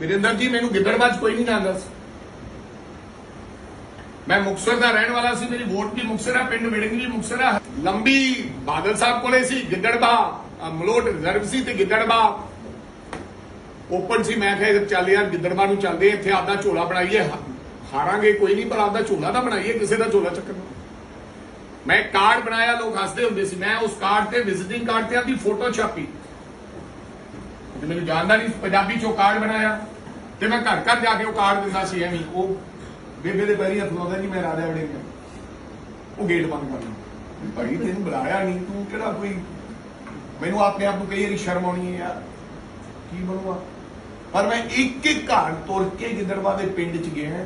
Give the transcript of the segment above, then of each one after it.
ਵਿਰਿੰਦਰ ਜੀ, ਮੈਨੂੰ ਗਿੱਦੜਬਾਜ ਕੋਈ ਨਹੀਂ ਜਾਣਦਾ ਸੀ ਮੈਂ ਮੁਕਤਸਰ ਦਾ ਰਹਿਣ ਵਾਲਾ ਸੀ, ਮੇਰੀ ਵੋਟ ਵੀ ਮੁਕਤਸਰ ਆ, ਪਿੰਡ ਵਿੜਿੰਗ ਵੀ ਮੁਕਤਸਰ ਆ। ਲੰਬੀ ਬਾਦਲ ਸਾਹਿਬ ਕੋਲੇ ਸੀ ਗਿੱਦੜਬਾ ਮਲੋਟ ਰਿਜ਼ਰਵ ਸੀ ਤੇ ਗਿੱਦੜਬਾ ਓਪਨ ਸੀ, ਮੈਂ ਕਿਹਾ ਚੱਲ ਯਾਰ ਗਿੱਦੜਬਾ ਨੂੰ ਚੱਲਦੇ ਇੱਥੇ, ਆਪਦਾ ਝੋਲਾ ਬਣਾਈਏ ਹਾਰਾਂਗੇ, ਕੋਈ ਨਹੀਂ, ਪਰ ਆਪਦਾ ਝੋਲਾ ਤਾਂ ਬਣਾਈਏ, ਕਿਸੇ ਦਾ ਝੋਲਾ ਚੱਕਣਾ ਮੈਂ ਕਾਰਡ ਬਣਾਇਆ, ਲੋਕ ਹੱਸਦੇ ਹੁੰਦੇ ਸੀ, ਮੈਂ ਉਸ ਕਾਰਡ ਤੇ ਵਿਜ਼ਿਟਿੰਗ ਕਾਰਡ ਤੇ ਆਪਦੀ ਫੋਟੋ ਛਾਪੀ। ਤੇ ਮੈਨੂੰ ਜਾਣਦਾ ਨਹੀਂ, ਪੰਜਾਬੀ ਚੋਂ ਕਾਰਡ ਬਣਾਇਆ। ਤੇ ਮੈਂ ਘਰ ਘਰ ਜਾ ਕੇ ਉਹ ਕਾਰਡ ਦਿੰਦਾ ਸੀ ਐਵੇਂ ਉਹ ਬੇਬੇ ਦੇ ਪੈਰੀ ਹੱਥ ਲਾਉਂਦਾ ਜੀ, ਮੈਂ ਰਾਜਾ ਵੜਿੰਗ ਉਹ ਗੇਟ ਬੰਦ ਕਰ ਲਿਆ ਭਾਈ, ਤੈਨੂੰ ਬੁਲਾਇਆ ਨਹੀਂ, ਤੂੰ ਕਿਹੜਾ ਕੋਈ ਮੈਨੂੰ ਆਪਣੇ ਆਪ ਨੂੰ ਕਈ ਵਾਰੀ ਸ਼ਰਮ ਆਉਣੀ ਹੈ, ਯਾਰ। ਕੀ ਬਣੂਗਾ? ਪਰ ਮੈਂ ਇੱਕ ਇੱਕ ਘਰ ਤੁਰ ਕੇ ਗਿੱਦੜਵਾ ਦੇ ਪਿੰਡ ਚ ਗਿਆ।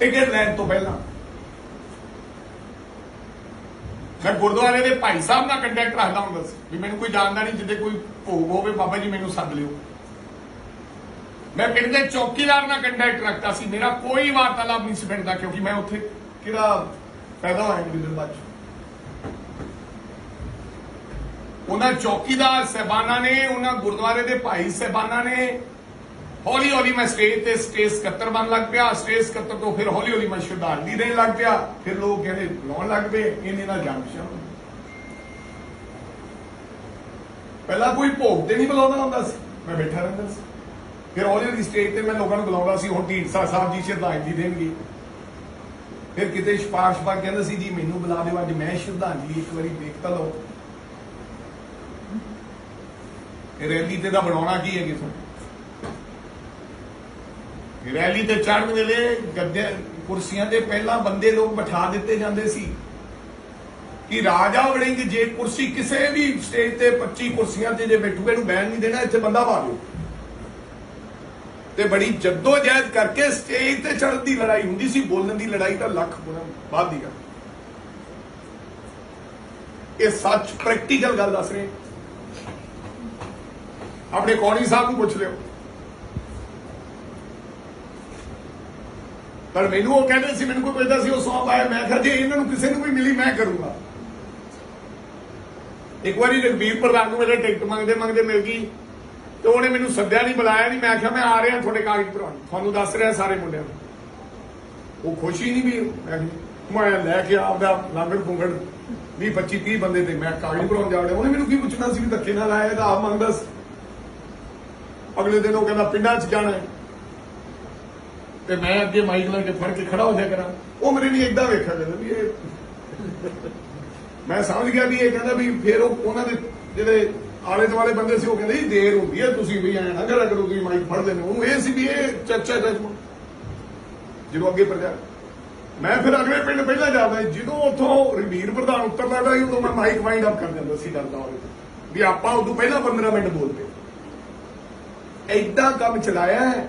ਟਿਕਟ ਲੈਣ ਤੋਂ ਪਹਿਲਾਂ ਮੈਂ ਗੁਰਦੁਆਰੇ ਦੇ ਭਾਈ ਸਾਹਿਬ ਨਾਲ ਕੰਟੈਕਟ ਰੱਖਦਾ ਹੁੰਦਾ ਸੀ ਵੀ ਮੈਨੂੰ ਕੋਈ ਜਾਣਦਾ ਨਹੀਂ ਜਿੱਦੇ ਕੋਈ ਭੋਗ ਹੋਵੇ, ਬਾਬਾ ਜੀ ਮੈਨੂੰ ਸੱਦ ਲਿਓ। ਮੈਂ ਪਿੰਡ ਦੇ ਚੌਕੀਦਾਰ ਨਾਲ ਕੰਟੈਕਟ ਰੱਖਦਾ ਸੀ। ਮੇਰਾ ਕੋਈ ਵਾਰਤਾਲਾਪ ਨਹੀਂ ਸੀ ਪਿੰਡ ਦਾ, ਕਿਉਂਕਿ ਮੈਂ ਉੱਥੇ ਕਿਹੜਾ ਪੈਦਾ ਹੋਇਆ ਗਿੱਦੜਬਾਦ ਚ। ਉਹਨਾਂ ਚੌਕੀਦਾਰ ਸਹਿਬਾਨਾਂ ਨੇ, ਉਹਨਾਂ ਗੁਰਦੁਆਰੇ ਦੇ ਭਾਈ ਸਹਿਬਾਨਾਂ ਨੇ ਹੌਲੀ ਹੌਲੀ ਮੈਂ ਸਟੇਜ ਤੇ ਸਟੇਜ ਸਕੱਤਰ ਬਣ ਲੱਗ ਪਿਆ। ਸਟੇਜ ਸਕੱਤਰ ਤੋਂ ਫਿਰ ਹੌਲੀ ਹੌਲੀ ਮੈਂ ਸ਼ਰਧਾਂਜਲੀ ਦੇਣ ਲੱਗ ਪਿਆ। ਫਿਰ ਲੋਕ ਕਹਿੰਦੇ ਬੁਲਾਉਣ ਲੱਗ ਪਏ, ਇਹਨੇ ਨਾਲ ਜਾਣ ਪਹਿਲਾਂ ਕੋਈ ਭੋਗ ਤੇ ਨਹੀਂ ਬੁਲਾਉਂਦਾ ਹੁੰਦਾ ਸੀ। ਮੈਂ ਬੈਠਾ ਰਹਿੰਦਾ ਸੀ। ਫਿਰ ਹੌਲੀ ਹੌਲੀ ਸਟੇਜ ਤੇ ਮੈਂ ਲੋਕਾਂ ਨੂੰ ਬੁਲਾਉਂਦਾ ਸੀ, ਹੁਣ ਢੀਂਡਸਾ ਸਾਹਿਬ ਜੀ ਸ਼ਰਧਾਂਜਲੀ ਦੇਣਗੇ। ਫਿਰ ਕਿਤੇ ਸ਼ਪਾਸ਼ ਪਾ ਕਹਿੰਦਾ ਸੀ, ਜੀ, ਮੈਨੂੰ ਬੁਲਾ ਦਿਓ, ਅੱਜ ਮੈਂ ਸ਼ਰਧਾਂਜਲੀ ਇੱਕ ਵਾਰੀ ਦੇਖ ਤਾਂ ਲਓ। ਇਹ ਰੈਲੀ ਤੇ ਦਾ ਬਣਾਉਣਾ ਕੀ ਹੈ ਕਿਥੋਂ? ਰੈਲੀ ਤੇ ਚੜ੍ਹਨ ਵੇਲੇ ਗੱਦੇ ਕੁਰਸੀਆਂ ਤੇ ਪਹਿਲਾਂ ਬੰਦੇ ਲੋਕ ਬਿਠਾ ਦਿੱਤੇ ਜਾਂਦੇ ਸੀ ਕਿ ਰਾਜਾ ਵੜਿੰਗ ਜੇ ਕੁਰਸੀ ਕਿਸੇ ਵੀ ਸਟੇਜ ਤੇ 25 ਕੁਰਸੀਆਂ ਤੇ ਜੇ ਬੈਠੂਗੇ, ਇਹਨੂੰ ਬੈਨ ਨਹੀਂ ਦੇਣਾ, ਇੱਥੇ ਬੰਦਾ ਪਾ ਦਿਓ ਤੇ ਬੜੀ ਜੱਦੋ ਜਹਿਦ ਕਰਕੇ ਸਟੇਜ ਤੇ ਚੜ੍ਹਨ ਦੀ ਲੜਾਈ ਹੁੰਦੀ ਸੀ, ਬੋਲਣ ਦੀ ਲੜਾਈ ਤਾਂ ਲੱਖ ਗੁਣਾ ਬਾਅਦ ਦੀ ਗੱਲ ਇਹ ਸੱਚ ਪ੍ਰੈਕਟੀਕਲ ਗੱਲ ਦੱਸ ਰਹੇ। ਆਪਣੇ ਕੌਣੀ ਸਾਹਿਬ ਨੂੰ ਪੁੱਛ ਲਿਓ। ਪਰ ਮੈਨੂੰ ਉਹ ਕਹਿੰਦੇ ਸੀ ਮੈਨੂੰ ਕੋਈ ਪੁੱਛਦਾ ਸੀ ਉਹ ਸੌਂਪ ਆਇਆ। ਮੈਂ ਕਿਹਾ ਜੇ ਇਹਨਾਂ ਨੂੰ ਕਿਸੇ ਨੂੰ ਵੀ ਮਿਲੀ ਮੈਂ ਕਰੂੰਗਾ। ਇੱਕ ਵਾਰੀ ਰਗਵੀਰ ਪ੍ਰਧਾਨ ਨੂੰ ਮੇਰੇ ਟਿਕਟ ਮੰਗਦੇ ਮੰਗਦੇ ਮਿਲ ਗਈ ਤੇ ਉਹਨੇ ਮੈਨੂੰ ਸੱਦਿਆ ਨਹੀਂ ਬੁਲਾਇਆ ਨਹੀਂ। ਮੈਂ ਕਿਹਾ ਮੈਂ ਆ ਰਿਹਾ ਤੁਹਾਡੇ ਕਾਗਜ਼ ਭਰਾਉਣ। ਤੁਹਾਨੂੰ ਦੱਸ ਰਿਹਾ ਸਾਰੇ ਮੁੰਡਿਆਂ ਨੂੰ। ਉਹ ਖੁਸ਼ੀ ਨਹੀਂ ਵੀ ਮੈਂ ਕਿਹਾ, ਲੈ ਕੇ ਆਪਦਾ ਲਾਂਗੜ ਫੁੰਗੜ 20 25 30 ਬੰਦੇ ਤੇ ਮੈਂ ਕਾਗਜ਼ ਭਰਾਉਣ ਜਾ ਰਿਹਾ। ਉਹਨੇ ਮੈਨੂੰ ਕੀ ਪੁੱਛਣਾ ਸੀ ਵੀ ਧੱਕੇ ਨਾਲ ਆਇਆ ਤਾਂ ਆਪ ਮੰਗਦਾ ਸੀ। ਅਗਲੇ ਦਿਨ ਉਹ ਕਹਿੰਦਾ ਪਿੰਡਾਂ 'ਚ ਜਾਣਾ ਹੈ। ਤੇ ਮੈਂ ਅੱਗੇ ਮਾਈਕ ਲਾ ਕੇ ਫੜ ਕੇ ਖੜਾ ਹੋ ਜਾ ਕਰਾਂ। ਉਹ ਮੇਰੇ ਲਈ ਏਦਾਂ ਵੇਖਿਆ ਜਾਂਦਾ ਵੀ ਇਹ ਮੈਂ ਸਮਝ ਗਿਆ ਵੀ ਇਹ ਕਹਿੰਦਾ ਵੀ ਫਿਰ ਉਹ ਉਹਨਾਂ ਦੇ ਜਿਹੜੇ ਆਲੇ ਦੁਆਲੇ ਬੰਦੇ ਸੀ, ਉਹ ਕਹਿੰਦੇ ਜੀ ਦੇਰ ਹੁੰਦੀ ਹੈ, ਤੁਸੀਂ ਵੀ ਐਂ ਨਾ ਕਰਿਆ ਕਰੋ, ਤੁਸੀਂ ਮਾਈਕ ਫੜ ਲੈਣੇ ਉਹਨੂੰ ਇਹ ਸੀ ਵੀ ਇਹ ਚਰਚਾ ਜਜਮਾ ਜਦੋਂ ਅੱਗੇ ਪ੍ਰਜਾ ਮੈਂ ਫਿਰ ਅਗਲੇ ਪਿੰਡ ਪਹਿਲਾਂ ਜਾਂਦਾ ਜਦੋਂ ਉੱਥੋਂ ਰਵੀਰ ਪ੍ਰਧਾਨ ਉੱਤਰ ਲੱਗਦਾ ਸੀ, ਉਦੋਂ ਮੈਂ ਮਾਈਕ ਵਾਈਂਡ ਅਪ ਕਰ ਦਿੰਦਾ ਸੀ ਡਰਦਾ ਹੋਵੇ ਵੀ ਆਪਾਂ ਉਦੋਂ ਪਹਿਲਾਂ 15 ਮਿੰਟ ਬੋਲਦੇ। ਐਦਾਂ ਕੰਮ ਚਲਾਇਆ ਹੈ